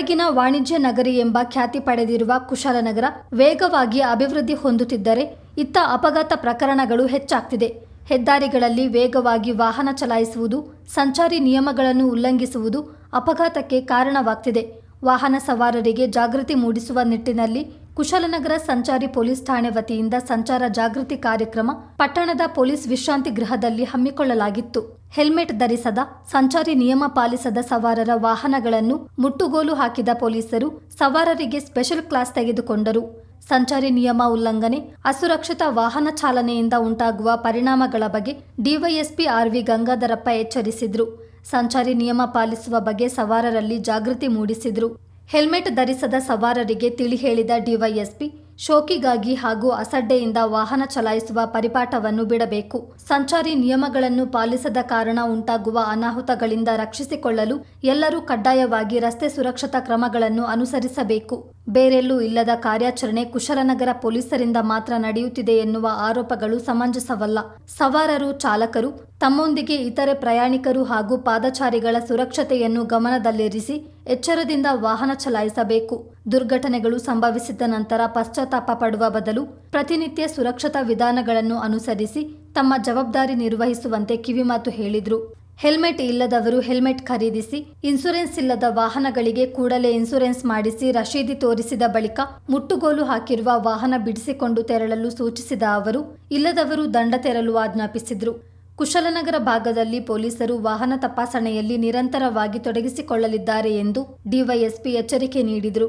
ಕೊಡಗಿನ ವಾಣಿಜ್ಯ ನಗರಿ ಎಂಬ ಖ್ಯಾತಿ ಪಡೆದಿರುವ ಕುಶಾಲನಗರ ವೇಗವಾಗಿ ಅಭಿವೃದ್ಧಿ ಹೊಂದುತ್ತಿದ್ದರೆ ಇತ್ತ ಅಪಘಾತ ಪ್ರಕರಣಗಳು ಹೆಚ್ಚಾಗ್ತಿದೆ. ಹೆದ್ದಾರಿಗಳಲ್ಲಿ ವೇಗವಾಗಿ ವಾಹನ ಚಲಾಯಿಸುವುದು, ಸಂಚಾರಿ ನಿಯಮಗಳನ್ನು ಉಲ್ಲಂಘಿಸುವುದು ಅಪಘಾತಕ್ಕೆ ಕಾರಣವಾಗ್ತಿದೆ. ವಾಹನ ಸವಾರರಿಗೆ ಜಾಗೃತಿ ಮೂಡಿಸುವ ನಿಟ್ಟಿನಲ್ಲಿ ಕುಶಾಲನಗರ ಸಂಚಾರಿ ಪೊಲೀಸ್ ಠಾಣೆ ವತಿಯಿಂದ ಸಂಚಾರ ಜಾಗೃತಿ ಕಾರ್ಯಕ್ರಮ ಪಟ್ಟಣದ ಪೊಲೀಸ್ ವಿಶ್ರಾಂತಿ ಗೃಹದಲ್ಲಿ ಹಮ್ಮಿಕೊಳ್ಳಲಾಗಿತ್ತು. ಹೆಲ್ಮೆಟ್ ಧರಿಸದ, ಸಂಚಾರಿ ನಿಯಮ ಪಾಲಿಸದ ಸವಾರರ ವಾಹನಗಳನ್ನು ಮುಟ್ಟುಗೋಲು ಹಾಕಿದ ಪೊಲೀಸರು ಸವಾರರಿಗೆ ಸ್ಪೆಷಲ್ ಕ್ಲಾಸ್ ತೆಗೆದುಕೊಂಡರು. ಸಂಚಾರಿ ನಿಯಮ ಉಲ್ಲಂಘನೆ, ಅಸುರಕ್ಷಿತ ವಾಹನ ಚಾಲನೆಯಿಂದ ಉಂಟಾಗುವ ಪರಿಣಾಮಗಳ ಬಗ್ಗೆ ಡಿವೈಎಸ್ಪಿ ಆರ್ವಿ ಗಂಗಾಧರಪ್ಪ ಎಚ್ಚರಿಸಿದ್ರು. ಸಂಚಾರಿ ನಿಯಮ ಪಾಲಿಸುವ ಬಗ್ಗೆ ಸವಾರರಲ್ಲಿ ಜಾಗೃತಿ ಮೂಡಿಸಿದ್ರು. ಹೆಲ್ಮೆಟ್ ಧರಿಸದ ಸವಾರರಿಗೆ ತಿಳಿ ಹೇಳಿದ ಡಿವೈಎಸ್ಪಿ ಶೋಕಿಗಾಗಿ ಹಾಗೂ ಅಸಡ್ಡೆಯಿಂದ ವಾಹನ ಚಲಾಯಿಸುವ ಪರಿಪಾಠವನ್ನು ಬಿಡಬೇಕು. ಸಂಚಾರಿ ನಿಯಮಗಳನ್ನು ಪಾಲಿಸದ ಕಾರಣ ಉಂಟಾಗುವ ಅನಾಹುತಗಳಿಂದ ರಕ್ಷಿಸಿಕೊಳ್ಳಲು ಎಲ್ಲರೂ ಕಡ್ಡಾಯವಾಗಿ ರಸ್ತೆ ಸುರಕ್ಷತಾ ಕ್ರಮಗಳನ್ನು ಅನುಸರಿಸಬೇಕು. ಬೇರೆಲ್ಲೂ ಇಲ್ಲದ ಕಾರ್ಯಾಚರಣೆ ಕುಶಲನಗರ ಪೊಲೀಸರಿಂದ ಮಾತ್ರ ನಡೆಯುತ್ತಿದೆ ಎನ್ನುವ ಆರೋಪಗಳು ಸಮಂಜಸವಲ್ಲ. ಸವಾರರು, ಚಾಲಕರು, ತಮ್ಮೊಂದಿಗೆ ಇತರೆ ಪ್ರಯಾಣಿಕರು ಹಾಗೂ ಪಾದಚಾರಿಗಳ ಸುರಕ್ಷತೆಯನ್ನು ಗಮನದಲ್ಲಿರಿಸಿ ಎಚ್ಚರದಿಂದ ವಾಹನ ಚಲಾಯಿಸಬೇಕು. ದುರ್ಘಟನೆಗಳು ಸಂಭವಿಸಿದ ನಂತರ ಪಶ್ಚಾತ್ತಾಪ ಪಡುವ ಬದಲು ಪ್ರತಿನಿತ್ಯ ಸುರಕ್ಷತಾ ವಿಧಾನಗಳನ್ನು ಅನುಸರಿಸಿ ತಮ್ಮ ಜವಾಬ್ದಾರಿ ನಿರ್ವಹಿಸುವಂತೆ ಕಿವಿಮಾತು ಹೇಳಿದ್ರು. ಹೆಲ್ಮೆಟ್ ಇಲ್ಲದವರು ಹೆಲ್ಮೆಟ್ ಖರೀದಿಸಿ, ಇನ್ಸೂರೆನ್ಸ್ ಇಲ್ಲದ ವಾಹನಗಳಿಗೆ ಕೂಡಲೇ ಇನ್ಸೂರೆನ್ಸ್ ಮಾಡಿಸಿ ರಶೀದಿ ತೋರಿಸಿದ ಬಳಿಕ ಮುಟ್ಟುಗೋಲು ಹಾಕಿರುವ ವಾಹನ ಬಿಡಿಸಿಕೊಂಡು ತೆರಳಲು ಸೂಚಿಸಿದ ಅವರು, ಇಲ್ಲದವರು ದಂಡ ತೆರಲು ಆಜ್ಞಾಪಿಸಿದರು. ಕುಶಲನಗರ ಭಾಗದಲ್ಲಿ ಪೊಲೀಸರು ವಾಹನ ತಪಾಸಣೆಯಲ್ಲಿ ನಿರಂತರವಾಗಿ ತೊಡಗಿಸಿಕೊಳ್ಳಲಿದ್ದಾರೆ ಎಂದು ಡಿವೈಎಸ್ಪಿ ಎಚ್ಚರಿಕೆ ನೀಡಿದರು.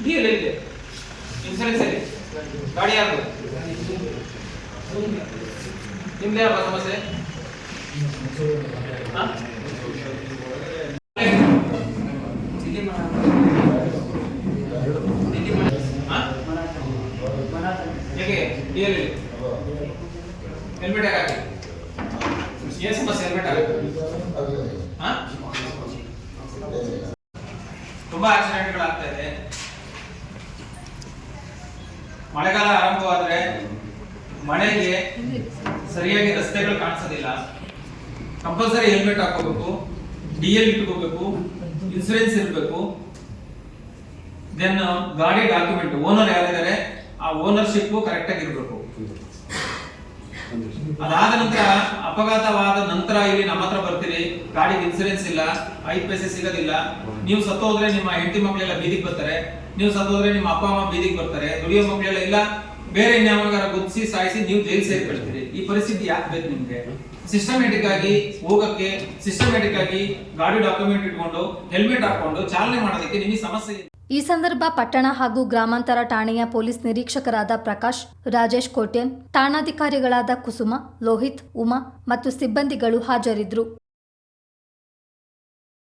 ಇದೆಯಲ್ಲ ಇದೆ. ಇನ್ಸೂರೆನ್ಸ್ ಅಲ್ಲಿ ಗಾಡಿ ಯಾರು ನಿಮ್ದು ಯಾವ ಸಮಸ್ಯೆ? ಹೇಗೆ? ಡಿಎಲ್ ಹೆಲ್ಮೆಟ್ ಹಾಕಿ ಏನ್ ಸಮಸ್ಯೆ? ಹೆಲ್ಮೆಟ್ ಹಾ? ತುಂಬಾ ಆಕ್ಸಿಡೆಂಟ್ಗಳು ಆಗ್ತಾ ಇದೆ. ಮಳೆಗಾಲ ಆರಂಭವಾದ್ರೆ ಮಳೆಗೆ ಸರಿಯಾಗಿ ರಸ್ತೆಗಳು ಕಾಣಿಸೋದಿಲ್ಲ. ಕಂಪಲ್ಸರಿ ಹೆಲ್ಮೆಟ್ ಹಾಕೋಬೇಕು ಡಿ ಎಲ್ ಇಟ್ಕೋಬೇಕು ಇನ್ಸೂರೆನ್ಸ್ ಇರಬೇಕು. ದೆನ್ ಗಾಡಿ ಡಾಕ್ಯುಮೆಂಟ್ ಓನರ್ ಯಾರಿದ್ದಾರೆ, ಆ ಓನರ್ಶಿಪ್ ಕರೆಕ್ಟ್ ಆಗಿರ್ಬೇಕು ಇರಬೇಕು. ಅದಾದ ನಂತರ ಅಪಘಾತವಾದ ನಂತರ ಇಲ್ಲಿ ನಮ್ಮ ಹತ್ರ ಬರ್ತೀರಿ. ಗಾಡಿಗೆ ಇನ್ಸೂರೆನ್ಸ್ ಇಲ್ಲ, ಐದು ಪೈಸೆ ಸಿಗೋದಿಲ್ಲ. ನೀವು ಸತ್ತೋದ್ರೆ ನಿಮ್ಮ ಹೆಂಡತಿ ಮಕ್ಕಳೆಲ್ಲ ಬೀದಿಗೆ ಬರ್ತಾರೆ. ನೀವು ಸತ್ತೋದ್ರೆ ನಿಮ್ಮ ಅಪ್ಪ, ಅಮ್ಮ ಬೀದಿಗೆ ಬರ್ತಾರೆ. ದುಡಿಯೋ ಮಕ್ಕಳೆಲ್ಲ ಇಲ್ಲ. ಬೇರೆ ಇನ್ಯಾವನಿಗಾರ ಗುದ್ದಿಸಿ ಸಾಯಿಸಿ ನೀವು ಜೈಲ್ ಸೇರ್ಕೊಳ್ತೀರಿ. ಈ ಪರಿಸ್ಥಿತಿ ಯಾಕೆ ಬೇಕು ನಿಮ್ಗೆ? ಸಿಸ್ಟಮ್ಯಾಟಿಕ್ ಆಗಿ ಹೋಗಕ್ಕೆ ಸಿಸ್ಟಮ್ಯಾಟಿಕ್ ಆಗಿ ಗಾಡಿ ಡಾಕ್ಯುಮೆಂಟ್ ಇಟ್ಕೊಂಡು ಹೆಲ್ಮೆಟ್ ಹಾಕೊಂಡು ಚಾಲನೆ ಮಾಡೋದಕ್ಕೆ ನಿಮಗೆ ಸಮಸ್ಯೆ ಈ ಸಂದರ್ಭ ಪಟ್ಟಣ ಹಾಗೂ ಗ್ರಾಮಾಂತರ ಠಾಣೆಯ ಪೊಲೀಸ್ ನಿರೀಕ್ಷಕರಾದ ಪ್ರಕಾಶ್, ರಾಜೇಶ್ ಕೋಟ್ಯನ್, ಠಾಣಾಧಿಕಾರಿಗಳಾದ ಕುಸುಮ, ಲೋಹಿತ್, ಉಮಾ ಮತ್ತು ಸಿಬ್ಬಂದಿಗಳು ಹಾಜರಿದ್ದರು.